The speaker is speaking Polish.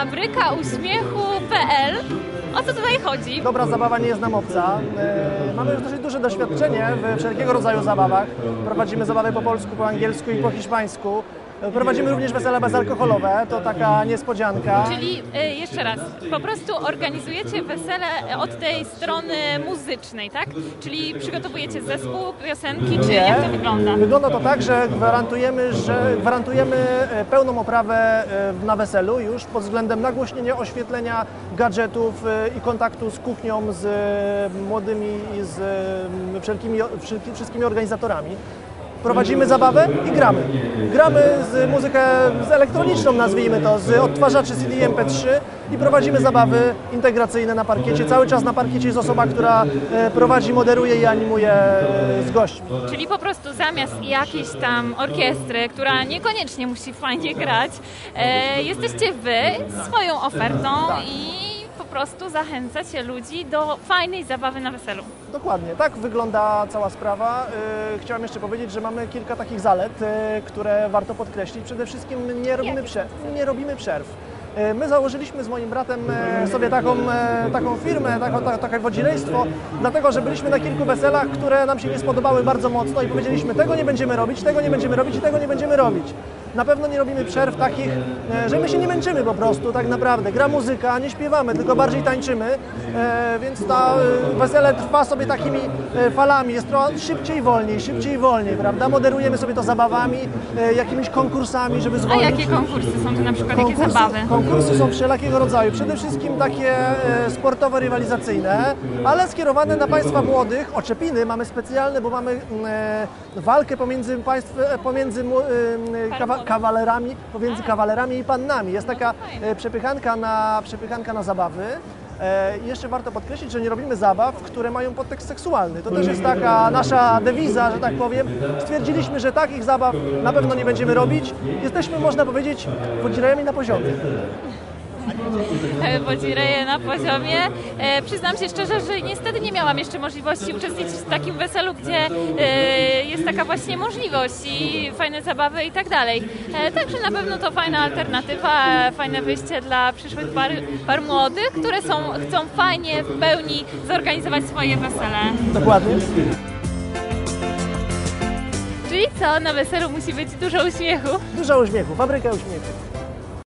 Fabryka Uśmiechu.pl. O co tutaj chodzi? Dobra zabawa nie jest nam obca. E, Mamy już dosyć duże doświadczenie w wszelkiego rodzaju zabawach. Prowadzimy zabawy po polsku, po angielsku i po hiszpańsku. E, Prowadzimy również wesela bezalkoholowe, to taka niespodzianka. Czyli y, jeszcze raz, po prostu organizujecie wesele od tej strony muzycznej, tak? Czyli przygotowujecie zespół, piosenki, czy jak to wygląda? Wygląda to tak, że gwarantujemy, że gwarantujemy e, pełną oprawę e, na weselu już pod względem nagłośnienia, oświetlenia gadżetów e, i kontaktu z kuchnią, z e, młodymi i z e, wszelkimi, wszelki- wszystkimi organizatorami. Prowadzimy zabawę i gramy. Gramy z muzykę z elektroniczną, nazwijmy to, z odtwarzaczy CD MP3 i prowadzimy zabawy integracyjne na parkiecie. Cały czas na parkiecie jest osoba, która e, prowadzi, moderuje i animuje e, z gośćmi. Czyli po prostu zamiast jakiejś tam orkiestry, która niekoniecznie musi fajnie grać, e, jesteście wy swoją ofertą i po prostu zachęcacie ludzi do fajnej zabawy na weselu. Dokładnie, tak wygląda cała sprawa. Yy, Chciałem jeszcze powiedzieć, że mamy kilka takich zalet, yy, które warto podkreślić. Przede wszystkim nie robimy, prze- nie robimy przerw. Yy, My założyliśmy z moim bratem sobie taką, taką firmę, taką, ta, takie wodzirejstwo, dlatego że byliśmy na kilku weselach, które nam się nie spodobały bardzo mocno i powiedzieliśmy tego nie będziemy robić, tego nie będziemy robić i tego nie będziemy robić. Na pewno nie robimy przerw takich, e, że my się nie męczymy po prostu tak naprawdę. Gra muzyka, nie śpiewamy, tylko bardziej tańczymy, e, więc ta e, wesele trwa sobie takimi falami, jest trochę szybciej, wolniej, szybciej, wolniej, prawda? Moderujemy sobie to zabawami, jakimiś konkursami, żeby A zwolnić. jakie konkursy są to na przykład, jakie zabawy? konkursy są wszelakiego rodzaju. Przede wszystkim takie sportowe, rywalizacyjne, ale skierowane na Państwa młodych. Oczepiny mamy specjalne, bo mamy mm, walkę pomiędzy, państw, pomiędzy kawa, kawalerami, pomiędzy kawalerami i pannami. Jest taka e, przepychanka na, przepychanka na zabawy. E, I jeszcze warto podkreślić, że nie robimy zabaw, które mają podtekst seksualny. To też jest taka nasza dewiza, że tak powiem. Stwierdziliśmy, że takich zabaw na pewno nie będziemy robić. Jesteśmy, można powiedzieć, wodzirejami na poziomie. Wodzireje na poziomie. E, przyznam się szczerze, że niestety nie miałam jeszcze możliwości uczestniczyć w takim weselu, gdzie e, jest taka właśnie możliwość i fajne zabawy i tak dalej. E, także na pewno to fajna alternatywa, e, fajne wyjście dla przyszłych par, par młodych, które są, chcą fajnie w pełni zorganizować swoje wesele. Dokładnie. Czyli co, na weselu musi być dużo uśmiechu. Dużo uśmiechu, fabryka uśmiechu.